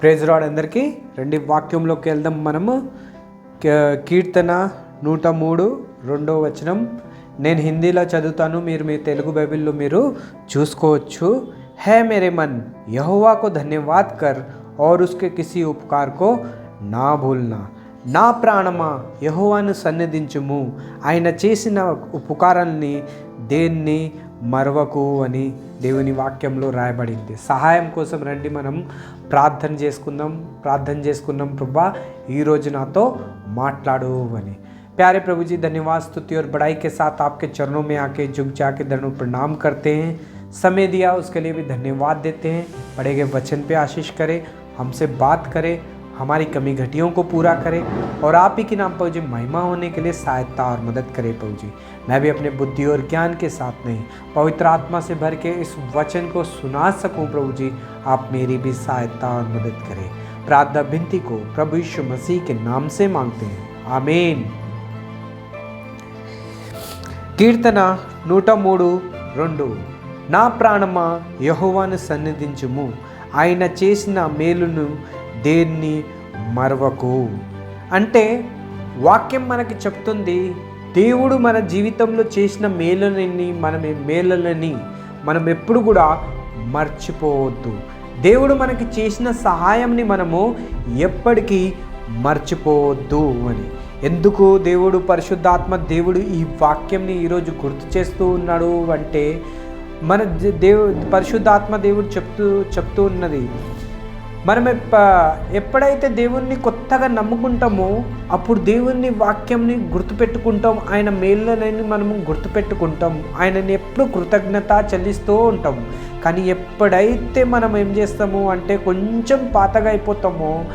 Praise rod అందరికీ రెండు వాక్యంలోకి వెళ్దాం మనము క- కీర్తన నూట మూడు రెండో వచనం నేను హిందీలో చదువుతాను మీరు మీ తెలుగు బైబిల్లో మీరు చూసుకోవచ్చు హే మేరే మన్ యహోవా को धन्यवाद कर और उसके किसी उपकार को నా భూల్నా నా ప్రాణమా యహోవాను సన్నిధించుము ఆయన చేసిన ఉపకారాన్ని దేన్ని మరవకు అని దేవుని వాక్యంలో రాయబడింది సహాయం కోసం రండి మనం ప్రార్థన చేసుకుందాం ప్రార్థన చేసుకుందాం ప్రభా ఈరోజు నాతో మాట్లాడు అని प्यारे प्रभु जी धन्यवाद स्तुति और बड़ाई के साथ आपके चरणों में आके झुक जाके दंडों प्रणाम करते हैं समय दिया उसके लिए भी धन्यवाद देते हैं पढ़े गए वचन पे आशीष करें हमसे बात करें हमारी कमी घटियों को पूरा करे और आप ही के नाम पर जी महिमा होने के लिए सहायता और मदद करे प्रभु जी मैं भी अपने बुद्धि और ज्ञान के साथ नहीं पवित्र आत्मा से भर के इस वचन को सुना सकूं प्रभु जी आप मेरी भी सहायता और मदद करें प्रार्थना विनती को प्रभु यीशु मसीह के नाम से मांगते हैं आमीन కీర్తన నూట మూడు రెండు నా ప్రాణమా యహోవాను సన్నిధించుము ఆయన చేసిన మేలును దేన్ని మరవకు? అంటే వాక్యం మనకి చెప్తుంది దేవుడు మన జీవితంలో చేసిన మేలులని మన మేలులని మనం ఎప్పుడు కూడా మర్చిపోవద్దు. దేవుడు మనకి చేసిన సహాయంని మనము ఎప్పటికీ మర్చిపోవద్దు అని. ఎందుకు దేవుడు పరిశుద్ధాత్మ దేవుడు ఈ వాక్యంని ఈరోజు గుర్తు చేస్తూ ఉన్నాడు అంటే మన దేవు పరిశుద్ధాత్మ దేవుడు చెప్తూ చెప్తూ ఉన్నది మనం ఎప్ప ఎప్పుడైతే దేవుణ్ణి కొత్తగా నమ్ముకుంటామో అప్పుడు దేవుని వాక్యంని గుర్తుపెట్టుకుంటాం. ఆయన మేళ్ళనని మనము గుర్తుపెట్టుకుంటాం. ఆయనని ఎప్పుడు కృతజ్ఞత చెల్లిస్తూ ఉంటాం. కానీ ఎప్పుడైతే మనం ఏం చేస్తాము అంటే కొంచెం పాతగా అయిపోతామో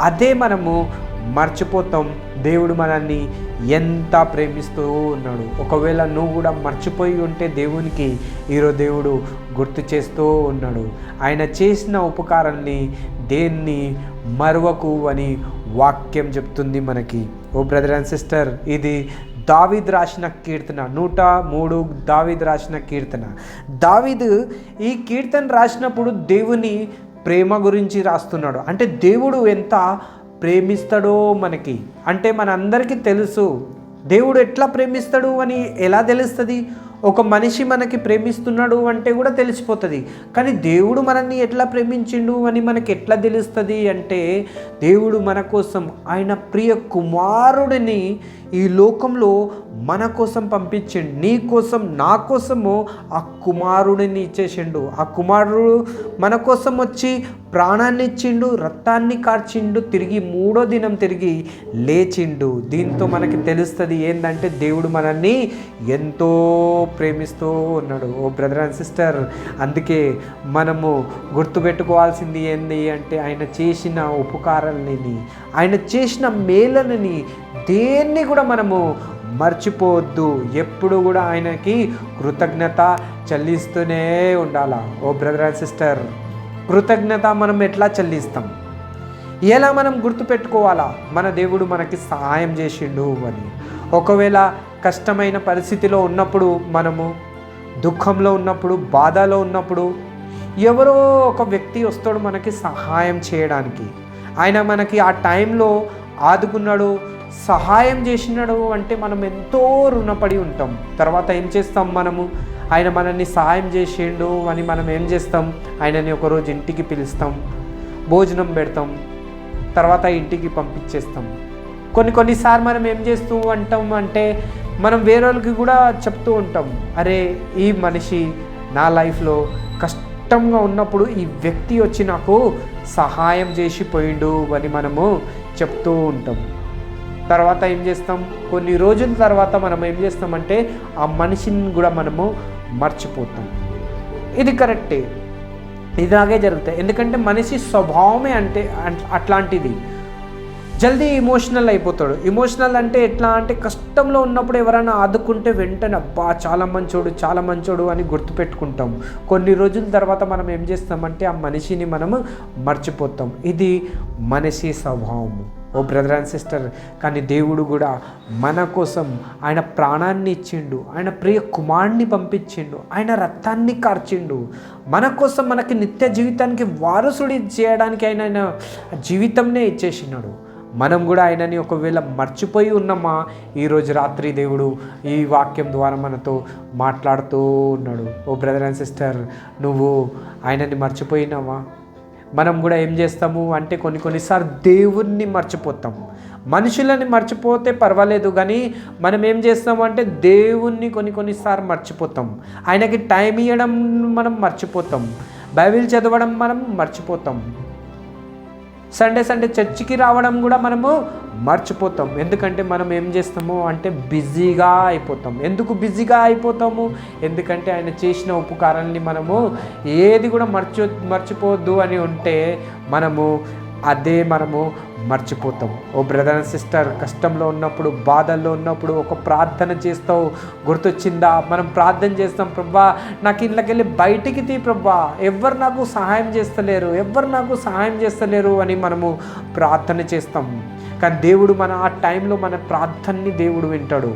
అదే మనము మర్చిపోతాం. దేవుడు మనల్ని ఎంత ప్రేమిస్తూ ఉన్నాడు. ఒకవేళ నువ్వు కూడా మర్చిపోయి ఉంటే దేవునికి ఈరోజు దేవుడు గుర్తు చేస్తూ ఉన్నాడు. ఆయన చేసిన ఉపకారాన్ని దేన్ని మరువకు అని వాక్యం చెప్తుంది మనకి. ఓ బ్రదర్ అండ్ సిస్టర్ ఇది దావిద్ రాసిన కీర్తన నూట మూడు దావిద్ రాసిన కీర్తన. దావిద్ ఈ కీర్తన రాసినప్పుడు దేవుని ప్రేమ గురించి రాస్తున్నాడు. అంటే దేవుడు ఎంత ప్రేమిస్తాడో మనకి. అంటే మనందరికీ తెలుసు దేవుడు ఎట్లా ప్రేమిస్తాడు అని ఎలా తెలుస్తుంది? ఒక మనిషి మనకి ప్రేమిస్తున్నాడు అంటే కూడా తెలిసిపోతుంది. కానీ దేవుడు మనల్ని ఎట్లా ప్రేమించిండు అని మనకి ఎట్లా తెలుస్తుంది అంటే దేవుడు మన కోసం ఆయన ప్రియ కుమారుడిని ఈ లోకంలో మన కోసం పంపించిండు. నీ కోసం నా కోసము ఆ కుమారుడిని ఇచ్చేసిండు. ఆ కుమారుడు మన కోసం వచ్చి ప్రాణాన్ని ఇచ్చిండు రక్తాన్ని కార్చిండు తిరిగి మూడో దినం తిరిగి లేచిండు. దీంతో మనకి తెలుస్తుంది ఏంటంటే దేవుడు మనల్ని ఎంతో ప్రేమిస్తూ ఉన్నాడు. ఓ బ్రదర్ అండ్ సిస్టర్ అందుకే మనము గుర్తుపెట్టుకోవాల్సింది ఏంది అంటే ఆయన చేసిన ఉపకారాలని ఆయన చేసిన మేలనని దేన్ని కూడా మనము మర్చిపోవద్దు. ఎప్పుడు కూడా ఆయనకి కృతజ్ఞత చెల్లిస్తూనే ఉండాలా? ఓ బ్రదర్ అండ్ సిస్టర్ కృతజ్ఞత మనం ఎట్లా చెల్లిస్తాం? ఎలా మనం గుర్తుపెట్టుకోవాలా? మన దేవుడు మనకి సహాయం చేసిండు అని. ఒకవేళ కష్టమైన పరిస్థితిలో ఉన్నప్పుడు మనము దుఃఖంలో ఉన్నప్పుడు బాధలో ఉన్నప్పుడు ఎవరో ఒక వ్యక్తి వస్తాడు మనకి సహాయం చేయడానికి. ఆయన మనకి ఆ టైంలో ఆదుకున్నాడు సహాయం చేసినాడు అంటే మనం ఎంతో రుణపడి ఉంటాం. తర్వాత ఏం చేస్తాం మనము? ఆయన మనల్ని సహాయం చేసిండు అని మనం ఏం చేస్తాం? ఆయనని ఒకరోజు ఇంటికి పిలుస్తాం. భోజనం పెడతాం. తర్వాత ఇంటికి పంపించేస్తాం. కొన్ని కొన్నిసార్లు మనం ఏం చేస్తూ ఉంటాం అంటే మనం వేరే వాళ్ళకి కూడా చెప్తూ ఉంటాం. అరే ఈ మనిషి నా లైఫ్లో కష్టంగా ఉన్నప్పుడు ఈ వ్యక్తి వచ్చి నాకు సహాయం చేసి పోయిండు అని మనము చెప్తూ ఉంటాం. తర్వాత ఏం చేస్తాం? కొన్ని రోజుల తర్వాత మనం ఏం చేస్తామంటే ఆ మనిషిని కూడా మనము మర్చిపోతాం. ఇది కరెక్టే ఇలాగే జరుగుతాయి. ఎందుకంటే మనిషి స్వభావమే అంటే అట్లాంటిది. జల్దీ ఇమోషనల్ అయిపోతాడు. ఇమోషనల్ అంటే ఎట్లా అంటే కష్టంలో ఉన్నప్పుడు ఎవరైనా ఆదుకుంటే వెంటనే అబ్బా చాలా మంచోడు చాలా మంచోడు అని గుర్తుపెట్టుకుంటాం. కొన్ని రోజుల తర్వాత మనం ఏం చేస్తామంటే ఆ మనిషిని మనము మర్చిపోతాం. ఇది మనిషి స్వభావము. ఓ బ్రదర్ అండ్ సిస్టర్ కానీ దేవుడు కూడా మన కోసం ఆయన ప్రాణాన్ని ఇచ్చిండు ఆయన ప్రియ కుమారుణ్ణి పంపించిండు ఆయన రక్తాన్ని కార్చిండు. మన కోసం మనకి నిత్య జీవితానికి వారసుడి చేయడానికి ఆయన ఆయన జీవితంనే ఇచ్చేసినాడు. మనం కూడా ఆయనని ఒకవేళ మర్చిపోయి ఉన్నామా? ఈరోజు రాత్రి దేవుడు ఈ వాక్యం ద్వారా మనతో మాట్లాడుతూ ఉన్నాడు. ఓ బ్రదర్ అండ్ సిస్టర్ నువ్వు ఆయనని మర్చిపోయినావా? మనం కూడా ఏం చేస్తాము అంటే కొన్ని కొన్నిసార్లు దేవుణ్ణి మర్చిపోతాం మనుషులని మర్చిపోతే పర్వాలేదు కానీ మనం ఏం చేస్తాము అంటే దేవుణ్ణి కొన్ని కొన్నిసార్లు మర్చిపోతాం ఆయనకి టైం ఇవ్వడం మనం మర్చిపోతాం బైబిల్ చదవడం మనం మర్చిపోతాం సండే సండే చర్చికి రావడం కూడా మనము మర్చిపోతాం. ఎందుకంటే మనం ఏం చేస్తాము అంటే బిజీగా అయిపోతాం. ఎందుకు బిజీగా అయిపోతాము? ఎందుకంటే ఆయన చేసిన ఉపకారాన్ని మనము ఏది కూడా మర్చి మర్చిపోవద్దు అని ఉంటే మనము అదే మనము మర్చిపోతాం ఓ బ్రదర్ అండ్ సిస్టర్ కష్టంలో ఉన్నప్పుడు బాధల్లో ఉన్నప్పుడు ఒక ప్రార్థన చేస్తావు. గుర్తొచ్చిందా? మనం ప్రార్థన చేస్తాం ప్రభా నాకు ఇళ్ళకెళ్ళి బయటికి తీ ప్రభా. ఎవరు నాకు సహాయం చేస్తలేరు? ఎవరు నాకు సహాయం చేస్తలేరు? అని మనము ప్రార్థన చేస్తాం. కానీ దేవుడు మన ఆ టైంలో మన ప్రార్థనని దేవుడు వింటాడు.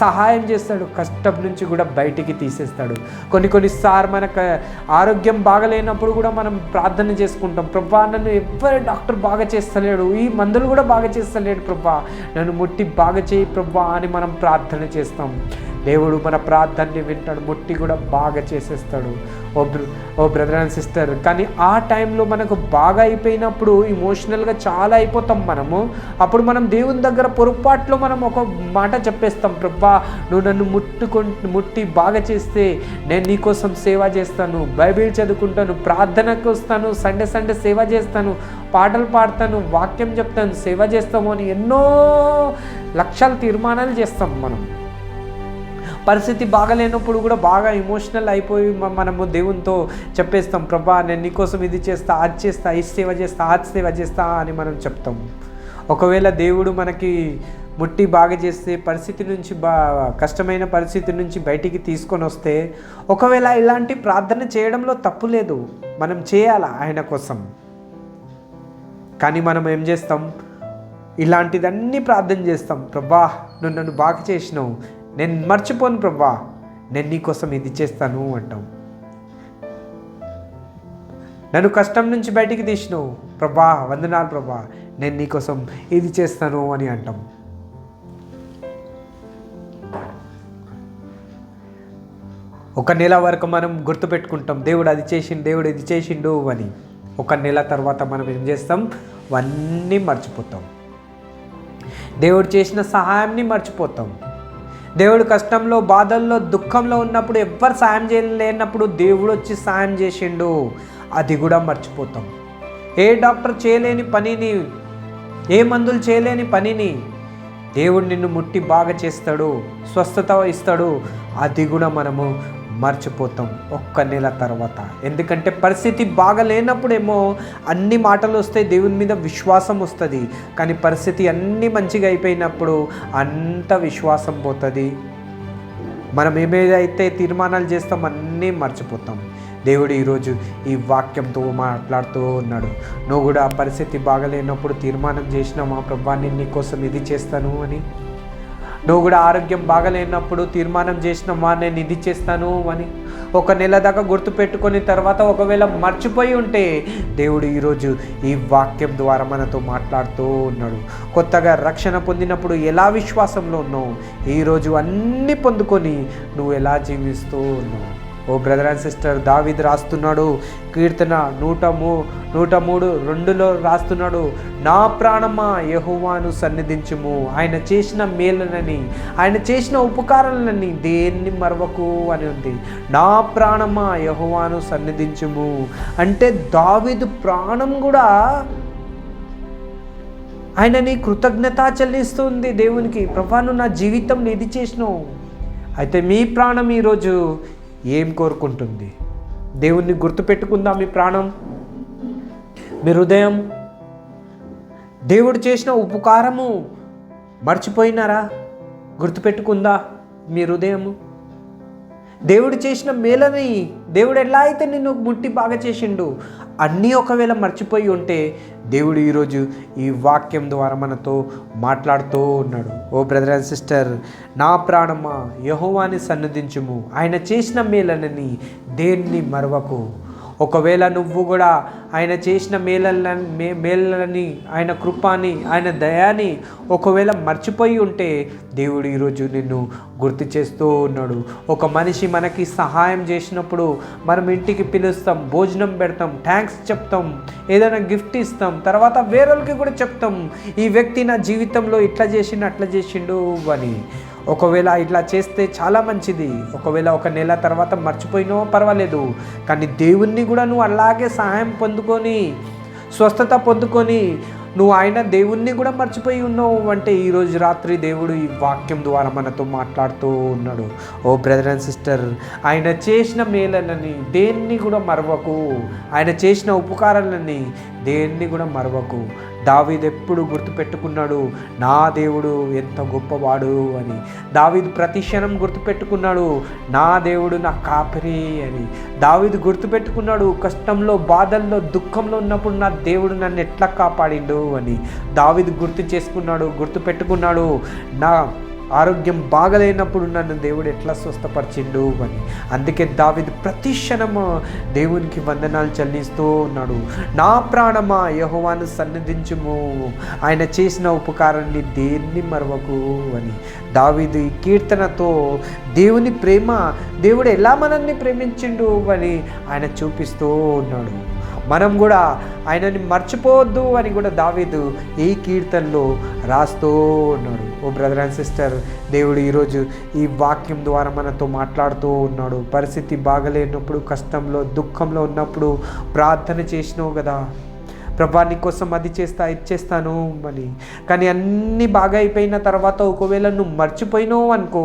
సహాయం చేస్తాడు కష్టం నుంచి కూడా బయటికి తీసేస్తాడు. కొన్ని కొన్నిసార్లు మనకు ఆరోగ్యం బాగలేనప్పుడు కూడా మనం ప్రార్థన చేసుకుంటాం. ప్రభా నన్ను ఎవ్వరు డాక్టర్ బాగా చేస్తలేడు ఈ మందులు కూడా బాగా చేస్తలేడు ప్రభా. నన్ను ముట్టి బాగా చేయి ప్రభా అని మనం ప్రార్థన చేస్తాం. దేవుడు మన ప్రార్థనని వింటాడు ముట్టి కూడా బాగా చేసేస్తాడు. ఓ బ్ర ఓ బ్రదర్ అండ్ సిస్టర్ కానీ ఆ టైంలో మనకు బాగా అయిపోయినప్పుడు ఇమోషనల్గా చాలా అయిపోతాం మనము. అప్పుడు మనం దేవుని దగ్గర పొరపాట్లో మనం ఒక మాట చెప్పేస్తాం ప్రభా నువ్వు నన్ను ముట్టుకు ముట్టి బాగా చేస్తే నేను నీకోసం సేవ చేస్తాను బైబిల్ చదువుకుంటాను ప్రార్థనకు వస్తాను సండే సండే సేవ చేస్తాను పాటలు పాడతాను వాక్యం చెప్తాను సేవ చేస్తాము అని ఎన్నో లక్షల తీర్మానాలు చేస్తాం మనం. పరిస్థితి బాగలేనప్పుడు కూడా బాగా ఎమోషనల్ అయిపోయి మనము దేవునితో చెప్పేస్తాం ప్రభా నేను నీకోసం ఇది చేస్తా అది చేస్తా ఈ సేవ చేస్తా ఆ సేవ చేస్తా అని మనం చెప్తాం. ఒకవేళ దేవుడు మనకి ముట్టి బాగా చేస్తే పరిస్థితి నుంచి బా కష్టమైన పరిస్థితి నుంచి బయటికి తీసుకొని వస్తే ఒకవేళ ఇలాంటి ప్రార్థన చేయడంలో తప్పు లేదు మనం చేయాలా ఆయన కోసం? కానీ మనం ఏం చేస్తాం? ఇలాంటిదన్నీ ప్రార్థన చేస్తాం. ప్రభా నువ్వు నన్ను బాగా చేసినావు నేను మర్చిపోను ప్రభా నేను నీకోసం ఇది చేస్తాను అంటాం నన్ను కష్టం నుంచి బయటికి తీసినావు. ప్రభా వందనాలు ప్రభా నేను నీకోసం ఇది చేస్తాను అని అంటాం. ఒక నెల వరకు మనం గుర్తుపెట్టుకుంటాం. దేవుడు అది చేసిండు దేవుడు ఇది చేసిండు అని. ఒక నెల తర్వాత మనం ఏం చేస్తాం? అవన్నీ మర్చిపోతాం. దేవుడు చేసిన సహాయాన్ని మర్చిపోతాం. దేవుడు కష్టంలో బాధల్లో దుఃఖంలో ఉన్నప్పుడు ఎవ్వరు సాయం చేయలేనప్పుడు దేవుడు వచ్చి సాయం చేసిండు. అది కూడా మర్చిపోతాం. ఏ డాక్టర్ చేయలేని పనిని ఏ మందులు చేయలేని పనిని దేవుడు నిన్ను ముట్టి బాగా చేస్తాడు స్వస్థత ఇస్తాడు. అది కూడా మనము మర్చిపోతాం ఒక్క నెల తర్వాత. ఎందుకంటే పరిస్థితి బాగలేనప్పుడేమో అన్ని మాటలు వస్తాయి దేవుని మీద విశ్వాసం వస్తుంది. కానీ పరిస్థితి అన్నీ మంచిగా అయిపోయినప్పుడు అంత విశ్వాసం పోతుంది. మనం ఏమేదైతే తీర్మానాలు చేస్తాం అన్నీ మర్చిపోతాం. దేవుడు ఈరోజు ఈ వాక్యంతో మాట్లాడుతూ ఉన్నాడు. నువ్వు కూడా ఆ పరిస్థితి బాగలేనప్పుడు తీర్మానం చేసిన మా ప్రభా నేను నీకోసం ఇది చేస్తాను అని. నువ్వు కూడా ఆరోగ్యం బాగలేనప్పుడు తీర్మానం చేసినమ్మా నేను ఇది చేస్తాను అని ఒక నెల దాకా గుర్తుపెట్టుకొని తర్వాత ఒకవేళ మర్చిపోయి ఉంటే దేవుడు ఈరోజు ఈ వాక్యం ద్వారా మనతో మాట్లాడుతూ ఉన్నాడు. కొత్తగా రక్షణ పొందినప్పుడు ఎలా విశ్వాసంలో ఉన్నావు? ఈరోజు అన్నీ పొందుకొని నువ్వు ఎలా జీవిస్తూ ఉన్నావు? ఓ బ్రదర్ అండ్ సిస్టర్ దావిద్ రాస్తున్నాడు. కీర్తన నూట మూ నూట మూడు రెండులో రాస్తున్నాడు. నా ప్రాణమా యహోవాను సన్నిధించుము. ఆయన చేసిన మేలునని ఆయన చేసిన ఉపకారాలని దేన్ని మరవకు అని ఉంది. నా ప్రాణమా యహోవాను సన్నిధించుము. అంటే దావిదు ప్రాణం కూడా ఆయనని కృతజ్ఞత చెల్లిస్తుంది దేవునికి. ప్రభా నా జీవితం ఇది చేసినావు. అయితే మీ ప్రాణం ఈరోజు ఏం కోరుకుంటుంది? దేవుణ్ణి గుర్తుపెట్టుకుందా మీ ప్రాణం. మీ హృదయం. దేవుడు చేసిన ఉపకారము మర్చిపోయినారా? గుర్తుపెట్టుకుందా మీ హృదయము? దేవుడు చేసిన మేలని దేవుడు ఎలా అయితే నిన్ను ముట్టి బాగా చేసిండు అన్నీ ఒకవేళ మర్చిపోయి ఉంటే దేవుడు ఈరోజు ఈ వాక్యం ద్వారా మనతో మాట్లాడుతూ ఉన్నాడు. ఓ బ్రదర్ అండ్ సిస్టర్ నా ప్రాణమా యహోవాని సన్నదించుము ఆయన చేసిన మేలనని దేన్ని మరవకు? ఒకవేళ నువ్వు కూడా ఆయన చేసిన మేలని మే మేలని ఆయన కృపాని ఆయన దయాని ఒకవేళ మర్చిపోయి ఉంటే దేవుడు ఈరోజు నిన్ను గుర్తు చేస్తూ ఉన్నాడు. ఒక మనిషి మనకి సహాయం చేసినప్పుడు మనం ఇంటికి పిలుస్తాం భోజనం పెడతాం థ్యాంక్స్ చెప్తాం ఏదైనా గిఫ్ట్ ఇస్తాం తర్వాత వేరొకరికి కూడా చెప్తాం ఈ వ్యక్తి నా జీవితంలో ఇట్లా చేసిండు అట్లా చేసిండు అని. ఒకవేళ ఇట్లా చేస్తే చాలా మంచిది. ఒకవేళ ఒక నెల తర్వాత మర్చిపోయినో పర్వాలేదు. కానీ దేవుణ్ణి కూడా నువ్వు అలాగే సహాయం పొందుకొని స్వస్థత పొందుకొని నువ్వు ఆయన దేవుణ్ణి కూడా మర్చిపోయి ఉన్నావు అంటే ఈరోజు రాత్రి దేవుడు ఈ వాక్యం ద్వారా మనతో మాట్లాడుతూ ఉన్నాడు. ఓ బ్రదర్ అండ్ సిస్టర్ ఆయన చేసిన మేలనని దేన్ని కూడా మరవకు. ఆయన చేసిన ఉపకారాలని దేన్ని కూడా మరవకు. దావీద్ ఎప్పుడు గుర్తుపెట్టుకున్నాడు? నా దేవుడు ఎంత గొప్పవాడు అని. దావీదు ప్రతి క్షణం గుర్తుపెట్టుకున్నాడు. నా దేవుడు నా కాపరి అని. దావీదు గుర్తుపెట్టుకున్నాడు కష్టంలో బాధల్లో దుఃఖంలో ఉన్నప్పుడు నా దేవుడు నన్ను ఎట్లా కాపాడిండు అని. దావీదు గుర్తు చేసుకున్నాడు గుర్తుపెట్టుకున్నాడు. నా ఆరోగ్యం బాగలేనప్పుడు నన్ను దేవుడు ఎట్లా స్వస్థపరిచిండు అని. అందుకే దావిది ప్రతి క్షణము దేవునికి వందనాలు చెల్లిస్తూ ఉన్నాడు. నా ప్రాణమా యహోవాను సన్నిధించుము. ఆయన చేసిన ఉపకారాన్ని దేన్ని మరవకు? అని. దావిది కీర్తనతో దేవుని ప్రేమ దేవుడు ఎలా మనల్ని ప్రేమించిండు? అని ఆయన చూపిస్తూ ఉన్నాడు. మనం కూడా ఆయనని మర్చిపోవద్దు అని కూడా దావీదు ఈ కీర్తనలో రాస్తూ ఉన్నాడు. ఓ బ్రదర్ అండ్ సిస్టర్ దేవుడు ఈరోజు ఈ వాక్యం ద్వారా మనతో మాట్లాడుతూ ఉన్నాడు. పరిస్థితి బాగలేనప్పుడు కష్టంలో దుఃఖంలో ఉన్నప్పుడు ప్రార్థన చేసినావు కదా. ప్రభాని కోసం అది చేస్తా ఇది చేస్తాను అని. కానీ అన్నీ బాగా అయిపోయిన తర్వాత ఒకవేళ నువ్వు మర్చిపోయినావు అనుకో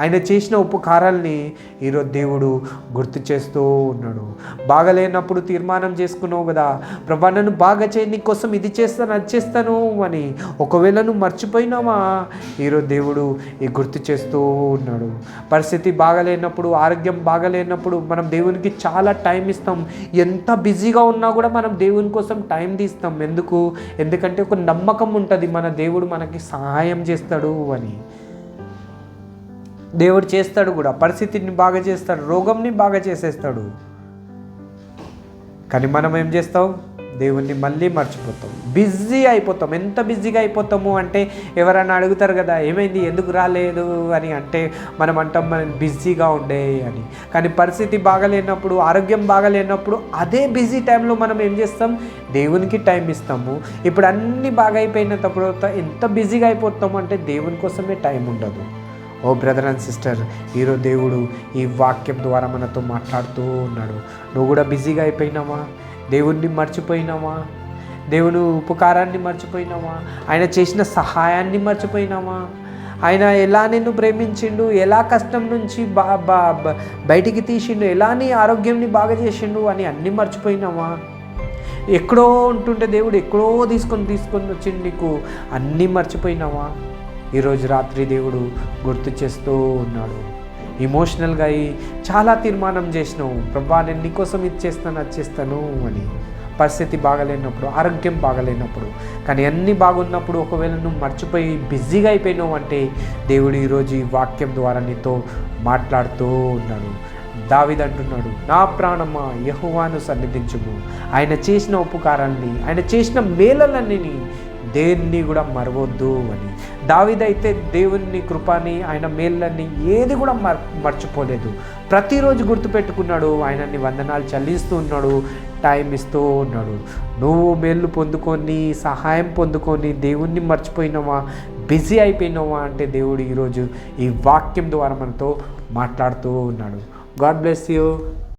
ఆయన చేసిన ఉపకారాల్ని ఈరోజు దేవుడు గుర్తు చేస్తూ ఉన్నాడు. బాగలేనప్పుడు తీర్మానం చేసుకున్నావు కదా. ప్రభా నన్ను బాగా చేయి నీ కోసం ఇది చేస్తాను అది చేస్తాను అని ఒకవేళ నువ్వు మర్చిపోయినావా? ఈరోజు దేవుడు ఈ గుర్తు చేస్తూ ఉన్నాడు. పరిస్థితి బాగలేనప్పుడు ఆరోగ్యం బాగలేనప్పుడు మనం దేవునికి చాలా టైం ఇస్తాం. ఎంత బిజీగా ఉన్నా కూడా మనం దేవుని కోసం టైం తీస్తాం. ఎందుకు? ఎందుకంటే ఒక నమ్మకం ఉంటుంది. మన దేవుడు మనకి సహాయం చేస్తాడు అని. దేవుడు చేస్తాడు కూడా. పరిస్థితిని బాగా చేస్తాడు రోగంని బాగా చేసేస్తాడు. కానీ మనం ఏం చేస్తాం? దేవుణ్ణి మళ్ళీ మర్చిపోతాం. బిజీ అయిపోతాం. ఎంత బిజీగా అయిపోతాము అంటే ఎవరైనా అడుగుతారు కదా ఏమైంది? ఎందుకు రాలేదు? అని అంటే మనం అంటాం మనం బిజీగా ఉండే అని. కానీ పరిస్థితి బాగలేనప్పుడు ఆరోగ్యం బాగలేనప్పుడు అదే బిజీ టైంలో మనం ఏం చేస్తాం? దేవునికి టైం ఇస్తాము. ఇప్పుడు అన్నీ బాగా అయిపోయిన తర్వాత ఎంత బిజీగా అయిపోతాము అంటే దేవుని కోసమే టైం ఉండదు. ఓ బ్రదర్ అండ్ సిస్టర్ ఈరోజు దేవుడు ఈ వాక్యం ద్వారా మనతో మాట్లాడుతూ ఉన్నాడు. నువ్వు కూడా బిజీగా అయిపోయినావా? దేవుణ్ణి మర్చిపోయినావా? దేవుని ఉపకారాన్ని మర్చిపోయినావా? ఆయన చేసిన సహాయాన్ని మర్చిపోయినావా? ఆయన ఎలా నిన్ను ప్రేమించిండు? ఎలా కష్టం నుంచి బా బా బయటికి తీసిండు? ఎలా నీ ఆరోగ్యంని బాగా చేసిండు అని అన్నీ మర్చిపోయినావా? ఎక్కడో ఉంటుంటే దేవుడు ఎక్కడో తీసుకొని తీసుకొని వచ్చిండు నీకు. అన్నీ మర్చిపోయినావా? ఈరోజు రాత్రి దేవుడు గుర్తు చేస్తూ ఉన్నాడు. ఇమోషనల్గా అయి చాలా తీర్మానం చేసినావు. ప్రభా నేను నీకోసం ఇది చేస్తాను అది చేస్తాను అని. పరిస్థితి బాగలేనప్పుడు ఆరోగ్యం బాగలేనప్పుడు కానీ అన్నీ బాగున్నప్పుడు ఒకవేళ నువ్వు మర్చిపోయి బిజీగా అయిపోయినావు అంటే దేవుడు ఈరోజు ఈ వాక్యం ద్వారా నీతో మాట్లాడుతూ ఉన్నాడు. దావిద్ అంటున్నాడు నా ప్రాణమా యహువాను సన్నిధించుము. ఆయన చేసిన ఉపకారాన్ని ఆయన చేసిన మేలలన్నీ దేన్ని కూడా మరవద్దు అని. దావిదైతే దేవుని కృపాని ఆయన మేళ్ళని ఏది కూడా మర్ మర్చిపోలేదు. ప్రతిరోజు గుర్తుపెట్టుకున్నాడు ఆయనని వందనాలు చెల్లిస్తూ ఉన్నాడు టైం ఇస్తూ ఉన్నాడు. నువ్వు మేళ్ళు పొందుకొని సహాయం పొందుకొని దేవుణ్ణి మర్చిపోయినావా బిజీ అయిపోయినావా అంటే దేవుడు ఈరోజు ఈ వాక్యం ద్వారా మనతో మాట్లాడుతూ ఉన్నాడు. God bless you.